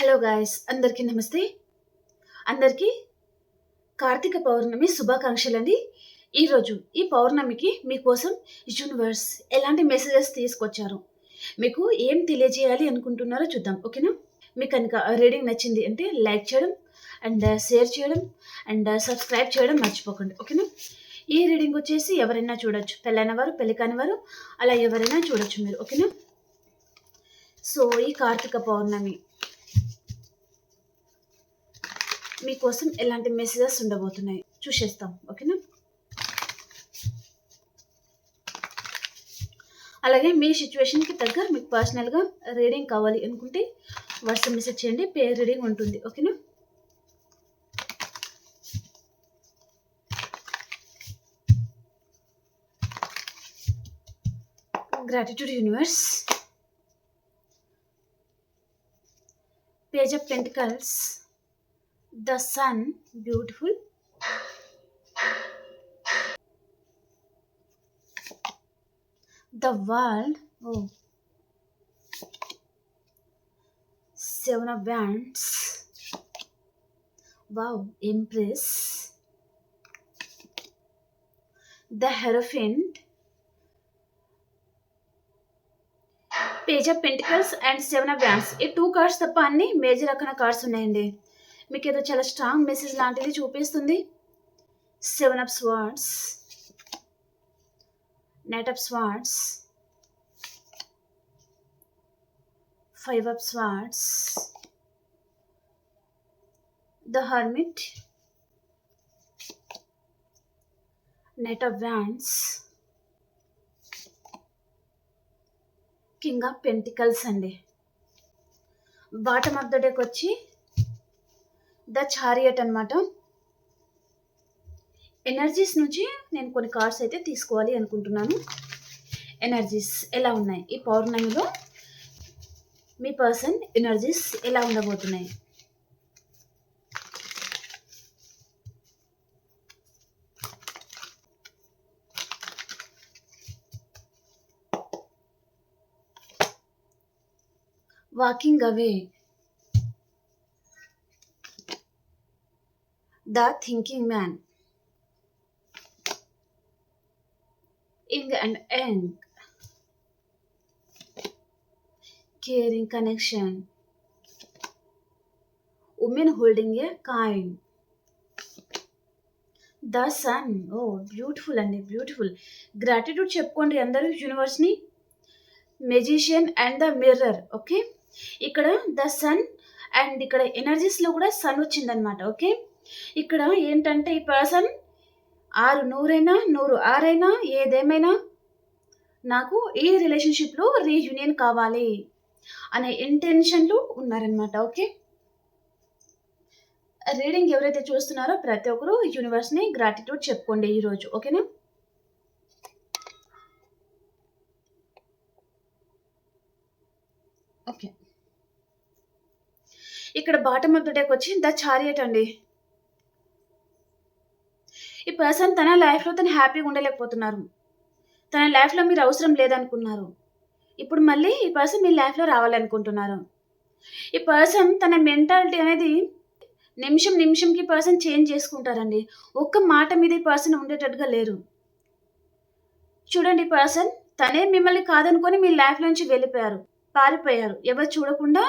Hello guys అందరికీ నమస్తే. అందరికీ కార్తీక పౌర్ణమి శుభాకాంక్షలండి. ఈరోజు ఈ పౌర్ణమికి మీకోసం యూనివర్స్ ఎలాంటి మెసేజెస్ తీసుకొచ్చారు? మీకు ఏం తెలియజేయాలి అనుకుంటున్నారో చూద్దాం ఓకేనా? మీకు కనుక రీడింగ్ నచ్చింది అంటే లైక్ చేయడం అండ్ షేర్ చేయడం అండ్ సబ్స్క్రైబ్ చేయడం మర్చిపోకండి ఓకేనా? ఈ రీడింగ్ వచ్చేసి ఎవరైనా చూడొచ్చు పెళ్ళైన వారు పెళ్ళి కాని వారు అలా ఎవరైనా చూడొచ్చు మీరు ఓకేనా? సో ఈ కార్తీక పౌర్ణమి మీకోసం ఎలాంటి మెసేజెస్ ఉండబోతున్నాయి. చూసేస్తాం ఓకేనా? అలాగే మీ సిచ్యువేషన్కి తగ్గ మీకు పర్సనల్గా రీడింగ్ కావాలి అనుకుంటే వాట్సాప్ మెసేజ్ చేయండి పే రీడింగ్ ఉంటుంది ఓకేనా? Gratitude universe page of pentacles. The sun beautiful the world oh seven of wands wow empress the hierophant page of pentacles and seven of wands ఈ టూ కార్డ్స్ తప్ప అన్ని major రకమైన cards ఉన్నాయండి మీకు ఏదో చాలా స్ట్రాంగ్ మెసేజ్ లాంటిది చూపిస్తుంది. Seven of swords knight of swords five of swords the hermit knight of wands king of pentacles అండి. బాటమ్ ఆఫ్ ద డేకి వచ్చి ద చారియట్ అనమాట ఎనర్జీస్ నుంచి నేను కొన్ని కార్డ్స్ అయితే తీసుకోవాలి అనుకుంటున్నాను. ఎనర్జీస్ ఎలా ఉన్నాయి? ఈ పౌర్ణమిలో మీ పర్సన్ ఎనర్జీస్ ఎలా ఉండబోతున్నాయి? Walking away the thinking man. Ing and Eng. Caring connection. Women holding a coin the sun oh beautiful అండి బ్యూటిఫుల్. గ్రాటిట్యూడ్ చెప్పుకోండి అందరూ యూనివర్స్ని. Magician and the mirror okay? ఇక్కడ ద సన్ అండ్ ఇక్కడ ఎనర్జీస్లో కూడా సన్ వచ్చిందనమాట ఓకే? ఇక్కడ ఏంటంటే ఈ పర్సన్ ఆరు నూరైనా నూరు ఆరైనా ఏదేమైనా నాకు ఈ రిలేషన్షిప్లో రీయూనియన్ కావాలి అనే ఇంటెన్షన్లు ఉన్నారనమాట ఓకే రీడింగ్ ఎవరైతే చూస్తున్నారో ప్రతి ఒక్కరు యూనివర్స్ని గ్రాటిట్యూడ్ చెప్పుకోండి ఈరోజు ఓకేనా ఓకే ఇక్కడ బాటమ్ ఆఫ్ ద డెక్ వచ్చి ద చారియట్ అండి. ఈ పర్సన్ తన లైఫ్లో తను హ్యాపీగా ఉండలేకపోతున్నారు. తన లైఫ్లో మీరు అవసరం లేదనుకున్నారు. ఇప్పుడు మళ్ళీ ఈ పర్సన్ మీ లైఫ్లో రావాలనుకుంటున్నారు. ఈ పర్సన్ తన మెంటాలిటీ అనేది నిమిషం నిమిషంకి పర్సన్ చేంజ్ చేసుకుంటారండి. ఒక్క మాట మీద ఈ పర్సన్ ఉండేటట్టుగా లేరు. చూడండి పర్సన్ తనే మిమ్మల్ని కాదనుకొని మీ లైఫ్ నుంచి వెళ్ళిపోయారు పారిపోయారు. ఎవరు చూడకుండా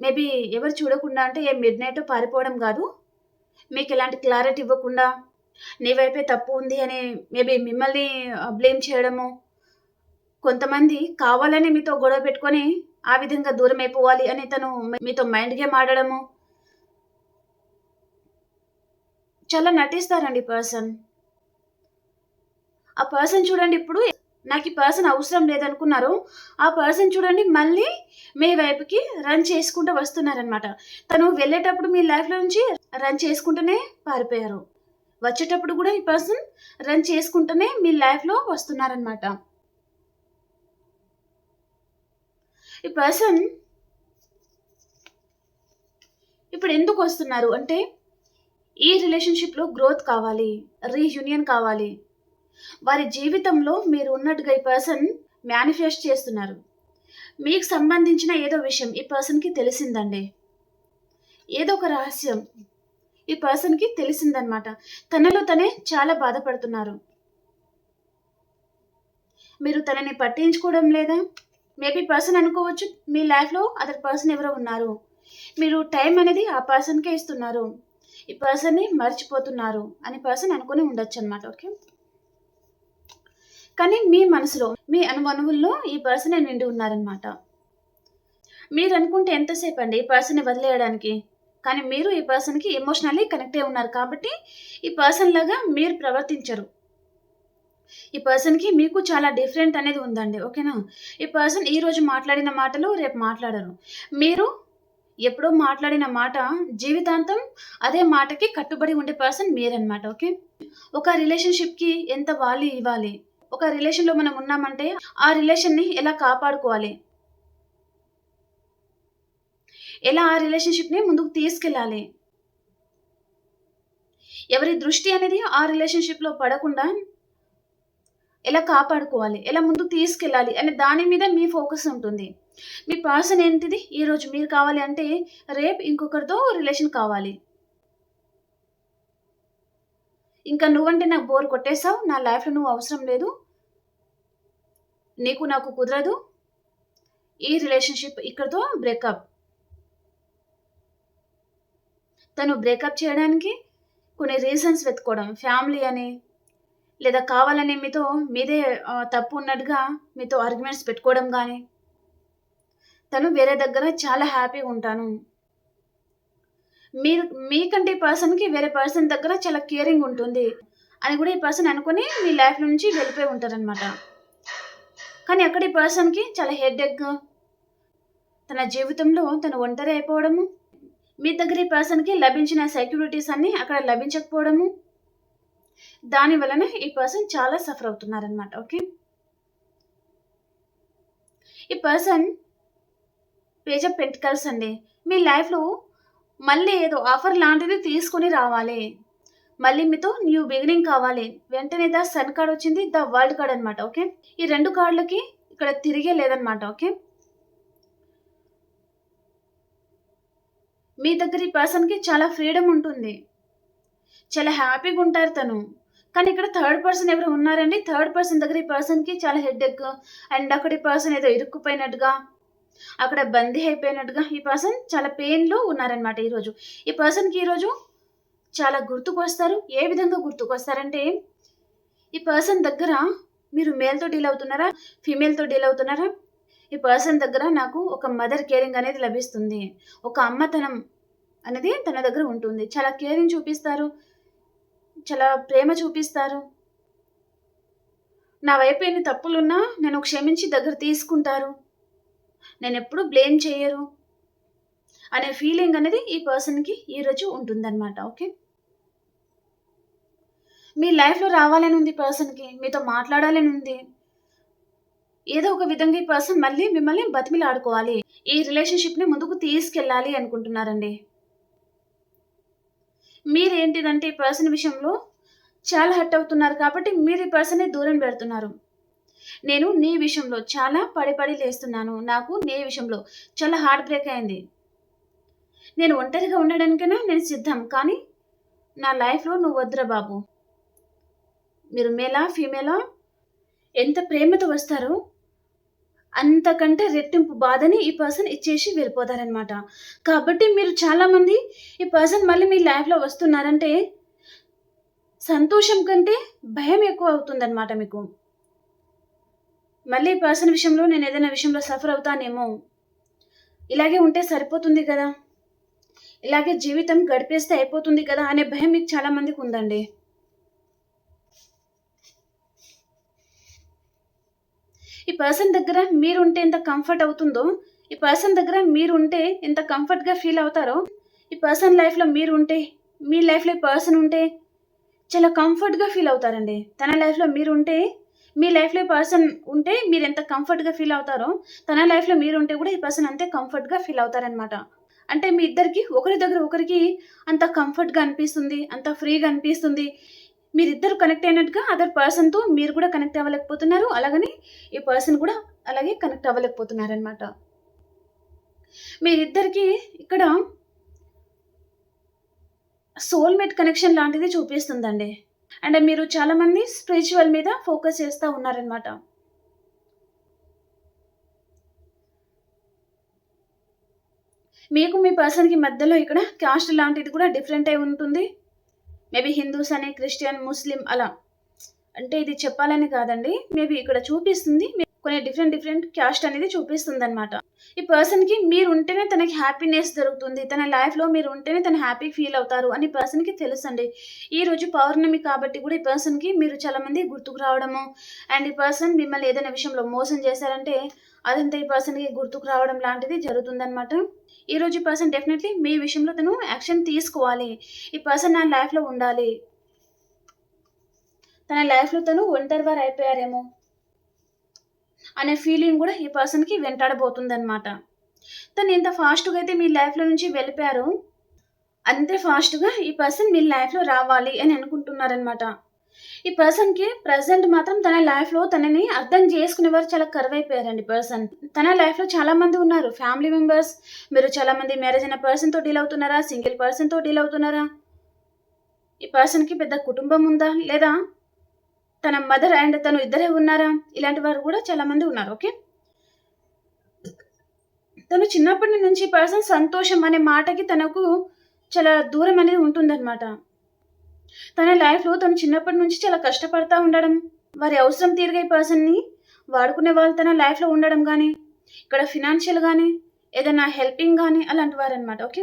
మేబీ ఎవరు చూడకుండా అంటే ఏ మిడ్ నైట్ పారిపోవడం కాదు. మీకు ఎలాంటి క్లారిటీ ఇవ్వకుండా నీ వైపే తప్పు ఉంది అని మేబీ మిమ్మల్ని బ్లేమ్ చేయడము. కొంతమంది కావాలని మీతో గొడవ పెట్టుకొని ఆ విధంగా దూరం అయిపోవాలి అని తను మీతో మైండ్ గేమ్ ఆడడము చాలా నటిస్తారండి పర్సన్ ఆ పర్సన్ చూడండి ఇప్పుడు నాకు ఈ పర్సన్ అవసరం లేదనుకున్నారు. ఆ పర్సన్ చూడండి మళ్ళీ మీ వైపుకి రన్ చేసుకుంటూ వస్తున్నారనమాట తను వెళ్ళేటప్పుడు మీ లైఫ్లో నుంచి రన్ చేసుకుంటూనే పారిపోయారు. వచ్చేటప్పుడు కూడా ఈ పర్సన్ రన్ చేసుకుంటూనే మీ లైఫ్లో వస్తున్నారనమాట ఈ పర్సన్ ఇప్పుడు ఎందుకు వస్తున్నారు? అంటే ఈ రిలేషన్షిప్లో గ్రోత్ కావాలి రీయూనియన్ కావాలి. వారి జీవితంలో మీరు ఉన్నట్టుగా ఈ పర్సన్ మేనిఫెస్ట్ చేస్తున్నారు. మీకు సంబంధించిన ఏదో విషయం ఈ పర్సన్కి తెలిసిందండి. ఏదో ఒక రహస్యం. ఈ పర్సన్కి తెలిసిందనమాట తనలో తనే చాలా బాధపడుతున్నారు. మీరు తనని పట్టించుకోవడం లేదా? మేబీ పర్సన్ అనుకోవచ్చు మీ లైఫ్లో అదర్ పర్సన్ ఎవరో ఉన్నారు. మీరు టైం అనేది ఆ పర్సన్కే ఇస్తున్నారు. ఈ పర్సన్ని మర్చిపోతున్నారు అని పర్సన్ అనుకుని ఉండొచ్చు అనమాట ఓకే కానీ మీ మనసులో మీ అనువనువుల్లో ఈ పర్సన్ నిండి ఉన్నారనమాట మీరు అనుకుంటే ఎంతసేపు అండి ఈ పర్సన్ని వదిలేయడానికి? కానీ మీరు ఈ పర్సన్కి ఎమోషనల్లీ కనెక్ట్ అయి ఉన్నారు కాబట్టి ఈ పర్సన్ లాగా మీరు ప్రవర్తించరు. ఈ పర్సన్కి మీకు చాలా డిఫరెంట్ అనేది ఉందండి ఓకేనా ఈ పర్సన్ ఈ రోజు మాట్లాడిన మాటలు రేపు మాట్లాడరు. మీరు ఎప్పుడో మాట్లాడిన మాట జీవితాంతం అదే మాటకి కట్టుబడి ఉండే పర్సన్ మీరనమాట ఓకే ఒక రిలేషన్షిప్కి ఎంత వాల్యూ ఇవ్వాలి? ఒక రిలేషన్లో మనం ఉన్నామంటే ఆ రిలేషన్ని ఎలా కాపాడుకోవాలి? ఎలా ఆ రిలేషన్షిప్ని ముందుకు తీసుకెళ్ళాలి? ఎవరి దృష్టి అనేది ఆ రిలేషన్షిప్లో పడకుండా ఎలా కాపాడుకోవాలి? ఎలా ముందుకు తీసుకెళ్ళాలి? అనే దాని మీద మీ ఫోకస్ ఉంటుంది. మీ పర్సన్ ఏంటిది? ఈరోజు మీరు కావాలి అంటే రేపు ఇంకొకరితో రిలేషన్ కావాలి. ఇంకా నువ్వంటే నాకు బోర్ కొట్టేసావు నా లైఫ్లో నువ్వు అవసరం లేదు. నీకు నాకు కుదరదు. ఈ రిలేషన్షిప్ ఇక్కడితో బ్రేకప్ తను బ్రేకప్ చేయడానికి కొన్ని రీజన్స్ వెతుకోవడం ఫ్యామిలీ అని లేదా కావాలని మీతో మీదే తప్పు ఉన్నట్టుగా మీతో ఆర్గ్యుమెంట్స్ పెట్టుకోవడం కానీ తను వేరే దగ్గర చాలా హ్యాపీగా ఉంటాను. మీరు మీకంటే ఈ పర్సన్కి వేరే పర్సన్ దగ్గర చాలా కేరింగ్ ఉంటుంది అని కూడా ఈ పర్సన్ అనుకుని మీ లైఫ్ నుంచి వెళ్ళిపోయి ఉంటారనమాట కానీ అక్కడ ఈ పర్సన్కి చాలా హెడ్ ఎగ్ తన జీవితంలో తను ఒంటరి అయిపోవడము మీ దగ్గర ఈ పర్సన్కి లభించిన సెక్యూరిటీస్ అన్నీ అక్కడ లభించకపోవడము దాని వలన ఈ పర్సన్ చాలా సఫర్ అవుతున్నారనమాట ఓకే? ఈ పర్సన్ పేజ్ ఆఫ్ పెంటికల్స్ అండి మీ లైఫ్లో మళ్ళీ ఏదో ఆఫర్ లాంటిది తీసుకొని రావాలి మళ్ళీ మీతో న్యూ బిగినింగ్ కావాలి వెంటనే ద సన్ కార్డ్ వచ్చింది ద వరల్డ్ కార్డ్ అనమాట ఓకే? ఈ రెండు కార్డులకి ఇక్కడ తిరిగే లేదనమాట ఓకే? మీ దగ్గర ఈ పర్సన్కి చాలా ఫ్రీడమ్ ఉంటుంది. చాలా హ్యాపీగా ఉంటారు తను. కానీ ఇక్కడ థర్డ్ పర్సన్ ఎవరు ఉన్నారండి? థర్డ్ పర్సన్ దగ్గర ఈ పర్సన్కి చాలా హెడ్ ఎక్ అండ్ అక్కడ ఈ పర్సన్ ఏదో ఇరుక్కుపోయినట్టుగా అక్కడ బందీ అయిపోయినట్టుగా ఈ పర్సన్ చాలా పెయిన్లో ఉన్నారనమాట ఈరోజు. ఈ పర్సన్కి ఈరోజు చాలా గుర్తుకొస్తారు. ఏ విధంగా గుర్తుకొస్తారంటే ఈ పర్సన్ దగ్గర మీరు మేల్తో డీల్ అవుతున్నారా? ఫీమేల్తో డీల్ అవుతున్నారా? ఈ పర్సన్ దగ్గర నాకు ఒక మదర్ కేరింగ్ అనేది లభిస్తుంది. ఒక అమ్మతనం అనేది తన దగ్గర ఉంటుంది. చాలా కేరింగ్ చూపిస్తారు. చాలా ప్రేమ చూపిస్తారు. నా వైపు ఎన్ని తప్పులున్నా నేను క్షమించి దగ్గర తీసుకుంటారు. నేను ఎప్పుడు బ్లేమ్ చేయరు. అనే ఫీలింగ్ అనేది ఈ పర్సన్కి ఈరోజు ఉంటుందన్నమాట. ఓకే మీ లైఫ్లో రావాలని ఉంది పర్సన్కి మీతో మాట్లాడాలని ఉంది. ఏదో ఒక విధంగా ఈ పర్సన్ మళ్ళీ మిమ్మల్ని బతిమిలాడుకోవాలి. ఈ రిలేషన్షిప్ని ముందుకు తీసుకెళ్ళాలి అనుకుంటున్నారండి. మీరేంటిదంటే ఈ పర్సన్ విషయంలో చాలా హర్ట్ అవుతున్నారు కాబట్టి మీరు ఈ పర్సన్ని దూరం పెడుతున్నారు. నేను నీ విషయంలో చాలా పడిపడి లేస్తున్నాను. నాకు నీ విషయంలో చాలా హార్ట్ బ్రేక్ అయింది. నేను ఒంటరిగా ఉండడానికైనా నేను సిద్ధం కానీ నా లైఫ్లో నువ్వు వద్దురా బాబు. మీరు మేలా ఫీమేలా ఎంత ప్రేమతో వస్తారో అంతకంటే రెట్టింపు బాధని ఈ పర్సన్ ఇచ్చేసి వెళ్ళిపోతారనమాట కాబట్టి మీరు చాలామంది ఈ పర్సన్ మళ్ళీ మీ లైఫ్లో వస్తున్నారంటే సంతోషం కంటే భయం ఎక్కువ అవుతుందన్నమాట మీకు. మళ్ళీ ఈ పర్సన్ విషయంలో నేను ఏదైనా విషయంలో సఫర్ అవుతానేమో. ఇలాగే ఉంటే సరిపోతుంది కదా. ఇలాగే జీవితం గడిపేస్తే అయిపోతుంది కదా అనే భయం మీకు చాలా మందికి ఉందండి. ఈ పర్సన్ దగ్గర మీరుంటే ఎంత కంఫర్ట్ అవుతుందో ఈ పర్సన్ దగ్గర మీరుంటే ఎంత కంఫర్ట్గా ఫీల్ అవుతారో ఈ పర్సన్ లైఫ్లో మీరు ఉంటే మీ లైఫ్లో ఈ పర్సన్ ఉంటే చాలా కంఫర్ట్గా ఫీల్ అవుతారండి. తన లైఫ్లో మీరు ఉంటే మీ లైఫ్లో పర్సన్ ఉంటే మీరు ఎంత కంఫర్ట్గా ఫీల్ అవుతారో తన లైఫ్లో మీరు ఉంటే కూడా ఈ పర్సన్ అంతే కంఫర్ట్గా ఫీల్ అవుతారనమాట అంటే మీ ఇద్దరికి ఒకరి దగ్గర ఒకరికి అంత కంఫర్ట్గా అనిపిస్తుంది అంత ఫ్రీగా అనిపిస్తుంది. మీరిద్దరు కనెక్ట్ అయినట్టుగా అదర్ పర్సన్తో మీరు కూడా కనెక్ట్ అవ్వలేకపోతున్నారు. అలాగని ఈ పర్సన్ కూడా అలాగే కనెక్ట్ అవ్వలేకపోతున్నారనమాట మీరిద్దరికి ఇక్కడ సోల్మేట్ కనెక్షన్ లాంటిది చూపిస్తుందండి. అండ్ మీరు చాలామంది స్పిరిచువల్ మీద ఫోకస్ చేస్తూ ఉన్నారనమాట మీకు మీ పర్సన్కి మధ్యలో ఇక్కడ క్యాస్ట్ లాంటిది కూడా డిఫరెంట్ అయి ఉంటుంది. మేబీ హిందూస్ అని క్రిస్టియన్ ముస్లిం అలా. అంటే ఇది చెప్పాలని కాదండి. మేబీ ఇక్కడ చూపిస్తుంది. కొన్ని డిఫరెంట్ డిఫరెంట్ క్యాస్ట్ అనేది చూపిస్తుంది అనమాట ఈ పర్సన్కి మీరు ఉంటేనే తనకి హ్యాపీనెస్ దొరుకుతుంది. తన లైఫ్లో మీరు ఉంటేనే తను హ్యాపీ ఫీల్ అవుతారు అని పర్సన్కి తెలుసండి. ఈ రోజు పౌర్ణమి కాబట్టి కూడా ఈ పర్సన్కి మీరు చాలా మంది గుర్తుకు రావడము అండ్ ఈ పర్సన్ మిమ్మల్ని ఏదైనా విషయంలో మోసం చేశారంటే అదంతా ఈ పర్సన్కి గుర్తుకు రావడం లాంటిది జరుగుతుందన్నమాట. ఈ రోజు ఈ పర్సన్ డెఫినెట్లీ మీ విషయంలో తను యాక్షన్ తీసుకోవాలి. ఈ పర్సన్ నా లైఫ్లో ఉండాలి. తన లైఫ్లో తను ఒంటరి వారు అయిపోయారేమో అనే ఫీలింగ్ కూడా ఈ పర్సన్కి వెంటాడబోతుందన్నమాట. తను ఎంత ఫాస్ట్గా అయితే మీ లైఫ్లో నుంచి వెళ్ళిపోయారో. అంతే ఫాస్ట్గా ఈ పర్సన్ మీ లైఫ్లో రావాలి అని అనుకుంటున్నారనమాట ఈ పర్సన్కి ప్రజెంట్ మాత్రం తన లైఫ్లో తనని అర్థం చేసుకునేవారు చాలా కరువైపోయారండి పర్సన్ తన లైఫ్లో చాలా మంది ఉన్నారు. ఫ్యామిలీ మెంబర్స్ మీరు చాలా మంది మ్యారేజ్ అయిన పర్సన్తో డీల్ అవుతున్నారా? సింగిల్ పర్సన్తో డీల్ అవుతున్నారా? ఈ పర్సన్కి పెద్ద కుటుంబం ఉందా? లేదా తన మదర్ అండ్ తను ఇద్దరే ఉన్నారా? ఇలాంటి వారు కూడా చాలా మంది ఉన్నారు ఓకే తను చిన్నప్పటి నుంచి పర్సన్ సంతోషం అనే మాటకి తనకు చాలా దూరం అనేది ఉంటుందన్నమాట. తన లైఫ్లో తను చిన్నప్పటి నుంచి చాలా కష్టపడతా ఉండడం వారి అవసరం తీరిగే పర్సన్ని వాడుకునే వాళ్ళు తన లైఫ్లో ఉండడం కానీ ఇక్కడ ఫినాన్షియల్ కానీ ఏదైనా హెల్పింగ్ కానీ అలాంటి వారు అనమాట ఓకే?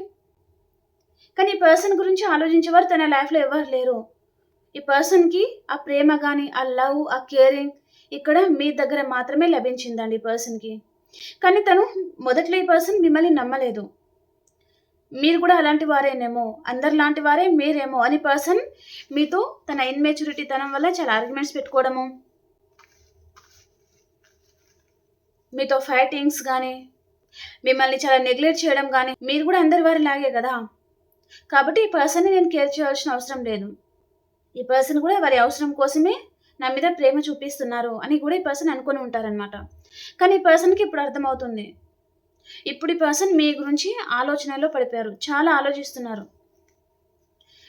కానీ ఈ పర్సన్ గురించి ఆలోచించేవారు తన లైఫ్లో ఎవరు లేరు. ఈ పర్సన్కి ఆ ప్రేమ కానీ ఆ లవ్ ఆ కేరింగ్ ఇక్కడ మీ దగ్గర మాత్రమే లభించిందండి ఈ పర్సన్కి. కానీ తను మొదట్లో ఈ పర్సన్ మిమ్మల్ని నమ్మలేదు. మీరు కూడా అలాంటి వారేనేమో అందరు లాంటి వారే మీరేమో అని పర్సన్ మీతో తన ఇన్మెచ్యూరిటీ తనం వల్ల చాలా ఆర్గ్యుమెంట్స్ పెట్టుకోవడము. మీతో ఫైటింగ్స్ కానీ మిమ్మల్ని చాలా నెగ్లెక్ట్ చేయడం కానీ మీరు కూడా అందరి వారి లాగే కదా. కాబట్టి ఈ పర్సన్ని నేను కేర్ చేయాల్సిన అవసరం లేదు. ఈ పర్సన్ కూడా వారి అవసరం కోసమే నా మీద ప్రేమ చూపిస్తున్నారు అని కూడా ఈ పర్సన్ అనుకొని ఉంటారనమాట కానీ ఈ పర్సన్కి ఇప్పుడు అర్థమవుతుంది. ఇప్పుడు ఈ పర్సన్ మీ గురించి ఆలోచనలో పడిపోయారు. చాలా ఆలోచిస్తున్నారు.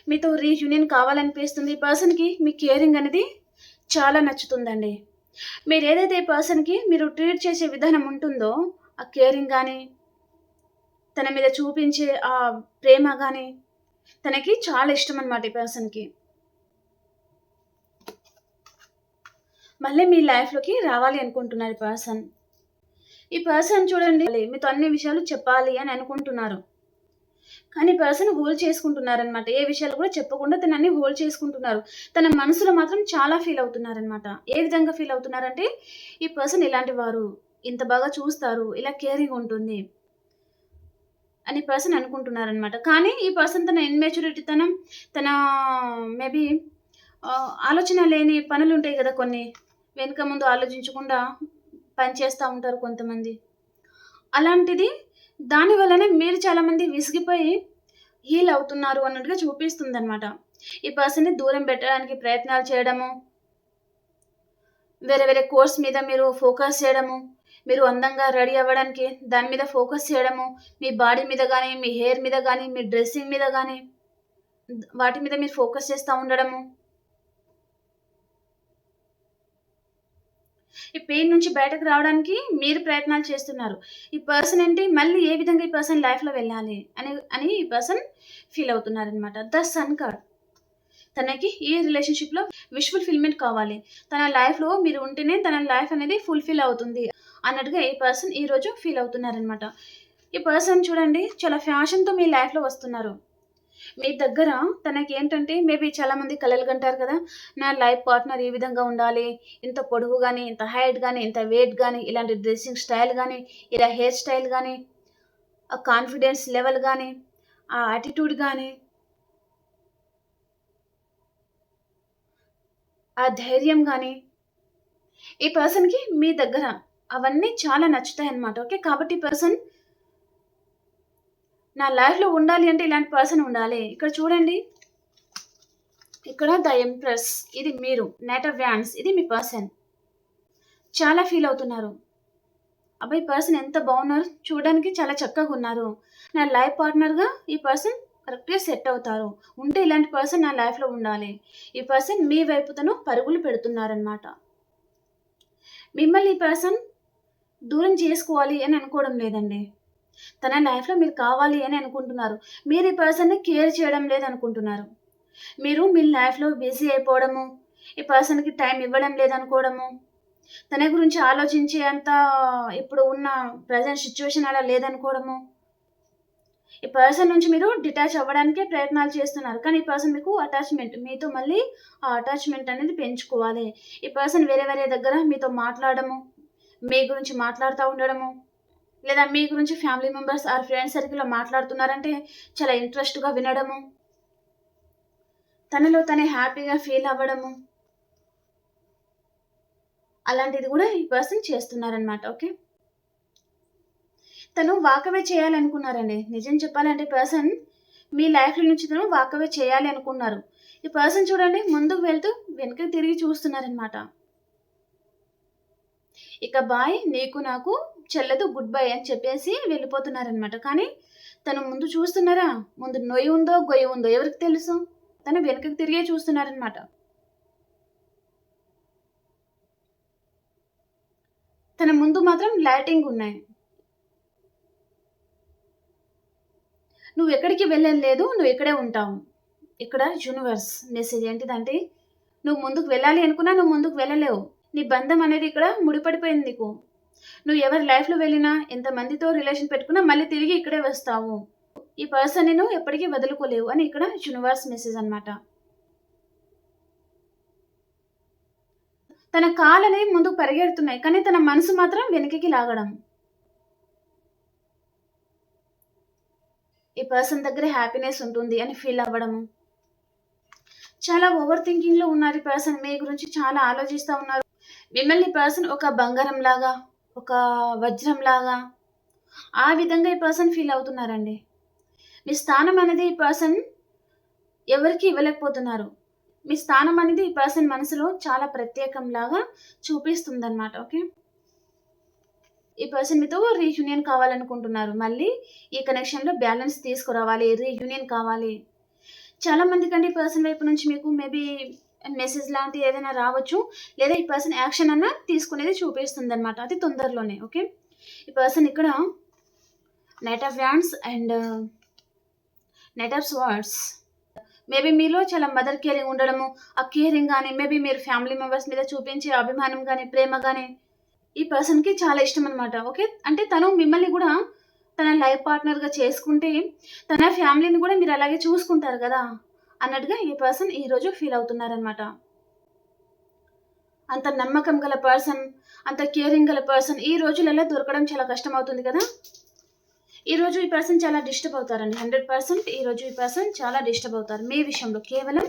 మీతో రీయూనియన్ కావాలనిపిస్తుంది ఈ పర్సన్కి మీ కేరింగ్ అనేది చాలా నచ్చుతుందండి. మీరు ఏదైతే ఈ పర్సన్కి మీరు ట్రీట్ చేసే విధానం ఉంటుందో ఆ కేరింగ్ కానీ తన మీద చూపించే ఆ ప్రేమ కానీ తనకి చాలా ఇష్టం అనమాట ఈ పర్సన్కి. మళ్ళీ మీ లైఫ్లోకి రావాలి అనుకుంటున్నారు ఈ పర్సన్. ఈ పర్సన్ చూడండి. మీతో అన్ని విషయాలు చెప్పాలి అని అనుకుంటున్నారు. కానీ పర్సన్ హోల్డ్ చేసుకుంటున్నారనమాట ఏ విషయాలు కూడా చెప్పకుండా తన అన్ని హోల్డ్ చేసుకుంటున్నారు. తన మనసులో మాత్రం చాలా ఫీల్ అవుతున్నారనమాట ఏ విధంగా ఫీల్ అవుతున్నారంటే ఈ పర్సన్ ఇలాంటి వారు. ఇంత బాగా చూస్తారు. ఇలా కేరింగ్ ఉంటుంది అని పర్సన్ అనుకుంటున్నారనమాట కానీ ఈ పర్సన్ తన ఇన్మెచ్యూరిటీ తనం తన మేబీ ఆలోచన లేని పనులు ఉంటాయి కదా కొన్ని. వెనుక ముందు ఆలోచించకుండా పని చేస్తూ ఉంటారు కొంతమంది. అలాంటిది దాని వల్లనే మీరు చాలామంది విసిగిపోయి హీల్ అవుతున్నారు అన్నట్టుగా చూపిస్తుంది అనమాట ఈ పర్సన్ని దూరం పెట్టడానికి ప్రయత్నాలు చేయడము వేరే వేరే కోర్స్ మీద మీరు ఫోకస్ చేయడము మీరు అందంగా రెడీ అవ్వడానికి దాని మీద ఫోకస్ చేయడము మీ బాడీ మీద కానీ మీ హెయిర్ మీద కానీ మీ డ్రెస్సింగ్ మీద కానీ వాటి మీద మీరు ఫోకస్ చేస్తూ ఉండడము ఈ పెయిన్ నుంచి బయటకు రావడానికి మీరు ప్రయత్నాలు చేస్తున్నారు. ఈ పర్సన్ ఏంటి మళ్ళీ ఏ విధంగా ఈ పర్సన్ లైఫ్లో వెళ్ళాలి అని అని ఈ పర్సన్ ఫీల్ అవుతున్నారు అనమాట ద సన్ కార్డ్. తనకి ఈ రిలేషన్షిప్లో విష్ ఫుల్ఫిల్మెంట్ కావాలి. తన లైఫ్లో మీరు ఉంటేనే తన లైఫ్ అనేది ఫుల్ఫిల్ అవుతుంది అన్నట్టుగా ఈ పర్సన్ ఈరోజు ఫీల్ అవుతున్నారనమాట ఈ పర్సన్ చూడండి చాలా ఫ్యాషన్తో మీ లైఫ్లో వస్తున్నారు. మీ దగ్గర తనకి ఏంటంటే మేబీ చాలామంది కలలు కంటారు కదా నా లైఫ్ పార్ట్నర్ ఈ విధంగా ఉండాలి ఇంత పొడవు కానీ ఇంత హైట్ కానీ ఇంత వెయిట్ కానీ ఇలాంటి డ్రెస్సింగ్ స్టైల్ కానీ ఇలా హెయిర్ స్టైల్ కానీ ఆ కాన్ఫిడెన్స్ లెవెల్ కానీ ఆ యాటిట్యూడ్ కానీ ఆ ధైర్యం కానీ ఈ పర్సన్కి మీ దగ్గర అవన్నీ చాలా నచ్చుతాయి అన్నమాట ఓకే? కాబట్టి ఈ పర్సన్ నా లైఫ్లో ఉండాలి అంటే ఇలాంటి పర్సన్ ఉండాలి. ఇక్కడ చూడండి. ఇక్కడ ద ఎంప్రెస్ ఇది మీరు. నెట్ వ్యాన్స్ ఇది మీ పర్సన్ చాలా ఫీల్ అవుతున్నారు. అబ్బాయి పర్సన్ ఎంత బాగున్నారు? చూడడానికి చాలా చక్కగా ఉన్నారు. నా లైఫ్ పార్ట్నర్గా ఈ పర్సన్ కరెక్ట్గా సెట్ అవుతారు. ఉంటే ఇలాంటి పర్సన్ నా లైఫ్లో ఉండాలి. ఈ పర్సన్ మీ వైపు తను పరుగులు పెడుతున్నారనమాట మిమ్మల్ని ఈ పర్సన్ దూరం చేసుకోవాలి అని అనుకోవడం లేదండి. తన లైఫ్లో మీరు కావాలి అని అనుకుంటున్నారు. మీరు ఈ పర్సన్ని కేర్ చేయడం లేదు అనుకుంటున్నారు. మీరు మీ లైఫ్లో బిజీ అయిపోవడము ఈ పర్సన్కి టైం ఇవ్వడం లేదనుకోవడము తన గురించి ఆలోచించే అంత ఇప్పుడు ఉన్న ప్రజెంట్ సిచ్యువేషన్ అలా లేదనుకోవడము. ఈ పర్సన్ నుంచి మీరు డిటాచ్ అవ్వడానికే ప్రయత్నాలు చేస్తున్నారు. కానీ ఈ పర్సన్ మీకు అటాచ్మెంట్ మీతో మళ్ళీ ఆ అటాచ్మెంట్ అనేది పెంచుకోవాలి. ఈ పర్సన్ వేరే వేరే దగ్గర మీతో మాట్లాడము మీ గురించి మాట్లాడుతూ ఉండడము లేదా మీ గురించి ఫ్యామిలీ మెంబర్స్ ఆర్ ఫ్రెండ్స్ సర్కిల్లో మాట్లాడుతున్నారంటే చాలా ఇంట్రెస్ట్గా వినడము. తనలో తనే హ్యాపీగా ఫీల్ అవ్వడము. అలాంటిది కూడా ఈ పర్సన్ చేస్తున్నారనమాట ఓకే? తను వాకవే చేయాలనుకున్నారండి. నిజం చెప్పాలంటే పర్సన్ మీ లైఫ్లో నుంచి తను వాకవే చేయాలి అనుకున్నారు. ఈ పర్సన్ చూడండి ముందుకు వెళ్తూ వెనక్కి తిరిగి చూస్తున్నారనమాట ఇక బాయ్ నీకు నాకు చెల్లదు గుడ్ బై అని చెప్పేసి వెళ్ళిపోతున్నారనమాట కానీ తను ముందు చూస్తున్నారా? ముందు నొయ్యి ఉందో గొయ్యి ఉందో ఎవరికి తెలుసు? తను వెనుకకు తిరిగే చూస్తున్నారనమాట తన ముందు మాత్రం లైటింగ్ ఉన్నాయి. నువ్వు ఎక్కడికి వెళ్ళలేదు నువ్వు ఇక్కడే ఉంటావు. ఇక్కడ యూనివర్స్ మెసేజ్ ఏంటిదంటే నువ్వు ముందుకు వెళ్ళాలి అనుకున్నా నువ్వు ముందుకు వెళ్ళలేవు. నీ బంధం అనేది ఇక్కడ ముడిపడిపోయింది నీకు. నువ్వు ఎవరి లైఫ్లో వెళ్ళినా ఎంతమందితో రిలేషన్ పెట్టుకున్నా మళ్ళీ తిరిగి ఇక్కడే వస్తావు. ఈ పర్సన్ నేను ఎప్పటికీ వదులుకోలేవు అని ఇక్కడ యూనివర్స్ మెసేజ్ అనమాట తన కాలు అనేవి ముందుకు పరిగెడుతున్నాయి కానీ తన మనసు మాత్రం వెనక్కి లాగడం. ఈ పర్సన్ దగ్గర హ్యాపీనెస్ ఉంటుంది అని ఫీల్ అవ్వడము. చాలా ఓవర్ థింకింగ్లో ఉన్నారు ఈ పర్సన్ మీ గురించి చాలా ఆలోచిస్తూ ఉన్నారు. మిమ్మల్ని పర్సన్ ఒక బంగారం లాగా ఒక వజ్రంలాగా. ఆ విధంగా ఈ పర్సన్ ఫీల్ అవుతున్నారండి. మీ స్థానం అనేది ఈ పర్సన్ ఎవరికి ఇవ్వలేకపోతున్నారు. మీ స్థానం అనేది ఈ పర్సన్ మనసులో చాలా ప్రత్యేకంలాగా చూపిస్తుందన్నమాట ఓకే? ఈ పర్సన్ మీతో రీయూనియన్ కావాలనుకుంటున్నారు. మళ్ళీ ఈ కనెక్షన్లో బ్యాలెన్స్ తీసుకురావాలి రీయూనియన్ కావాలి. చాలా మంది కంటే ఈ పర్సన్ వైపు నుంచి మీకు మేబీ మెసేజ్ లాంటిది ఏదైనా రావచ్చు లేదా ఈ పర్సన్ యాక్షన్ అన్న తీసుకునేది చూపిస్తుంది అనమాట అది తొందరలోనే ఓకే ఈ పర్సన్ ఇక్కడ knight of wands and knight of swords maybe మీలో చాలా మదర్ కేరింగ్ ఉండడము ఆ కేరింగ్ కానీ మేబీ మీరు ఫ్యామిలీ మెంబర్స్ మీద చూపించే అభిమానం కానీ ప్రేమ కానీ ఈ పర్సన్కి చాలా ఇష్టం అనమాట ఓకే అంటే తను మిమ్మల్ని కూడా తన లైఫ్ పార్ట్నర్గా చేసుకుంటే తన ఫ్యామిలీని కూడా మీరు అలాగే చూసుకుంటారు కదా. అన్నట్టుగా ఈ పర్సన్ ఈరోజు ఫీల్ అవుతున్నారనమాట అంత నమ్మకం గల పర్సన్ అంత కేరింగ్ గల పర్సన్ ఈ రోజులలో దొరకడం చాలా కష్టం అవుతుంది కదా ఈరోజు ఈ పర్సన్ చాలా డిస్టర్బ్ అవుతారండి. హండ్రెడ్ పర్సెంట్ ఈరోజు ఈ పర్సన్ చాలా డిస్టర్బ్ అవుతారు. మీ విషయంలో కేవలం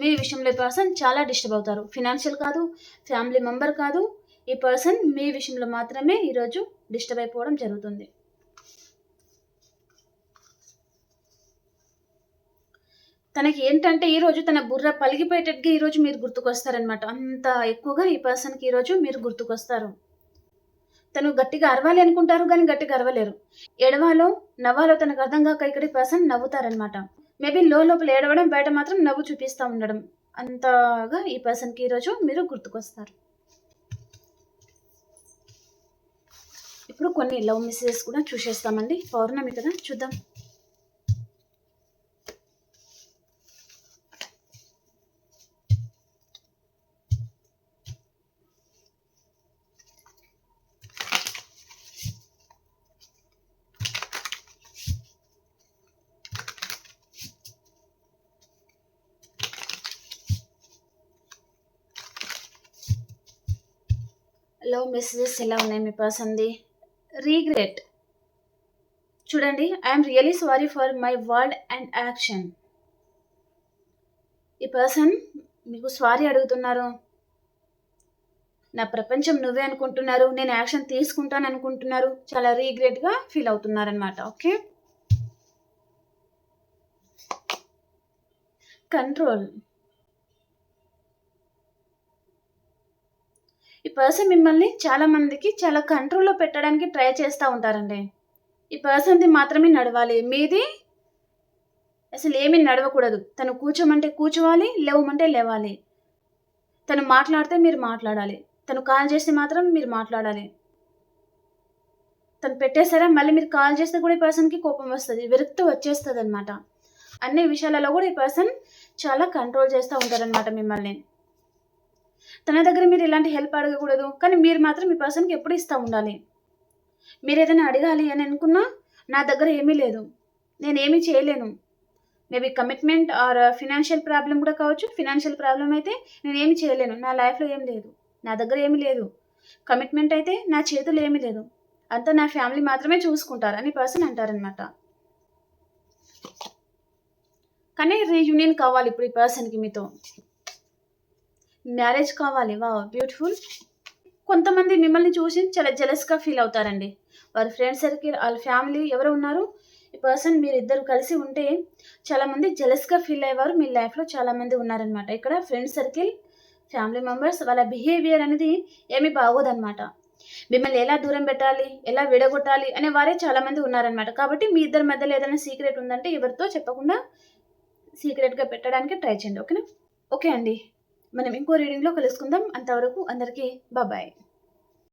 మీ విషయంలో ఈ పర్సన్ చాలా డిస్టర్బ్ అవుతారు. ఫినాన్షియల్ కాదు ఫ్యామిలీ మెంబర్ కాదు ఈ పర్సన్ మీ విషయంలో మాత్రమే ఈరోజు డిస్టర్బ్ అయిపోవడం జరుగుతుంది. తనకి ఏంటంటే ఈరోజు తన బుర్ర పలిగిపోయేటట్టుగా ఈరోజు మీరు గుర్తుకొస్తారనమాట అంత ఎక్కువగా ఈ పర్సన్కి ఈరోజు మీరు గుర్తుకొస్తారు. తను గట్టిగా అరవాలి అనుకుంటారు కానీ గట్టిగా అరవలేరు. ఎడవాలో నవ్వాలో తనకు అర్థం కాక ఇక్కడ పర్సన్ నవ్వుతారనమాట మేబీ లో లోపల ఏడవడం బయట మాత్రం నవ్వు చూపిస్తూ ఉండడం. అంతగా ఈ పర్సన్కి ఈరోజు మీరు గుర్తుకొస్తారు. ఇప్పుడు కొన్ని లవ్ మెసేజెస్ కూడా చూసేస్తామండి. పౌర్ణమి కదా చూద్దాం లవ్ మెసేజెస్ ఎలా ఉన్నాయి మీ పర్సన్ది? రీగ్రెట్. చూడండి I'm really sorry for my word and action ఈ పర్సన్ మీకు సారీ అడుగుతున్నారు. నా ప్రపంచం నువ్వే అనుకుంటున్నారు నేను యాక్షన్ తీసుకుంటాను అనుకుంటున్నారు. చాలా రీగ్రెట్గా ఫీల్ అవుతున్నారనమాట ఓకే? కంట్రోల్. పర్సన్ మిమ్మల్ని చాలా మందికి చాలా కంట్రోల్లో పెట్టడానికి ట్రై చేస్తూ ఉంటారండి. ఈ పర్సన్ది మాత్రమే నడవాలి. మీది అసలు ఏమీ నడవకూడదు. తను కూర్చోమంటే కూర్చోవాలి లేవమంటే లేవాలి. తను మాట్లాడితే మీరు మాట్లాడాలి. తను కాల్ చేస్తే మాత్రం మీరు మాట్లాడాలి. తను పెట్టేసారా మళ్ళీ మీరు కాల్ చేస్తే కూడా ఈ పర్సన్కి కోపం వస్తుంది విరక్తి వచ్చేస్తుంది అనమాట అన్ని విషయాలలో కూడా ఈ పర్సన్ చాలా కంట్రోల్ చేస్తూ ఉంటారనమాట మిమ్మల్ని. తన దగ్గర మీరు ఇలాంటి హెల్ప్ అడగకూడదు. కానీ మీరు మాత్రం మీ పర్సన్కి ఎప్పుడు ఇస్తూ ఉండాలి. మీరు ఏదైనా అడగాలి అని అనుకున్నా నా దగ్గర ఏమీ లేదు. నేనేమీ చేయలేను. Maybe commitment or financial problem కూడా కావచ్చు. ఫినాన్షియల్ ప్రాబ్లం అయితే నేను ఏమి చేయలేను. నా లైఫ్లో ఏం లేదు. నా దగ్గర ఏమీ లేదు. కమిట్మెంట్ అయితే నా చేతులు ఏమీ లేదు. అంతా నా ఫ్యామిలీ మాత్రమే చూసుకుంటారు అని పర్సన్ అంటారనమాట కానీ రీయూనియన్ కావాలి ఇప్పుడు ఈ పర్సన్కి మీతో. మ్యారేజ్ కావాలి. వా బ్యూటిఫుల్. కొంతమంది మిమ్మల్ని చూసి చాలా జెలస్గా ఫీల్ అవుతారండి. వారి ఫ్రెండ్ సర్కిల్ వాళ్ళ ఫ్యామిలీ ఎవరు ఉన్నారు. ఈ పర్సన్ మీరు ఇద్దరు కలిసి ఉంటే చాలామంది జెలస్గా ఫీల్ అయ్యేవారు. మీ లైఫ్లో చాలామంది ఉన్నారనమాట ఇక్కడ ఫ్రెండ్ సర్కిల్ ఫ్యామిలీ మెంబర్స్ వాళ్ళ బిహేవియర్ అనేది ఏమీ బాగోదన్నమాట. మిమ్మల్ని ఎలా దూరం పెట్టాలి ఎలా విడగొట్టాలి అనే వారే చాలామంది ఉన్నారనమాట కాబట్టి మీ ఇద్దరి మధ్యలో ఏదైనా సీక్రెట్ ఉందంటే ఎవరితో చెప్పకుండా సీక్రెట్గా పెట్టడానికి ట్రై చేయండి. ఓకేనా? ఓకే అండి. మనం ఇంకో రీడింగ్లో కలుసుకుందాం. అంతవరకు అందరికీ బాబాయ్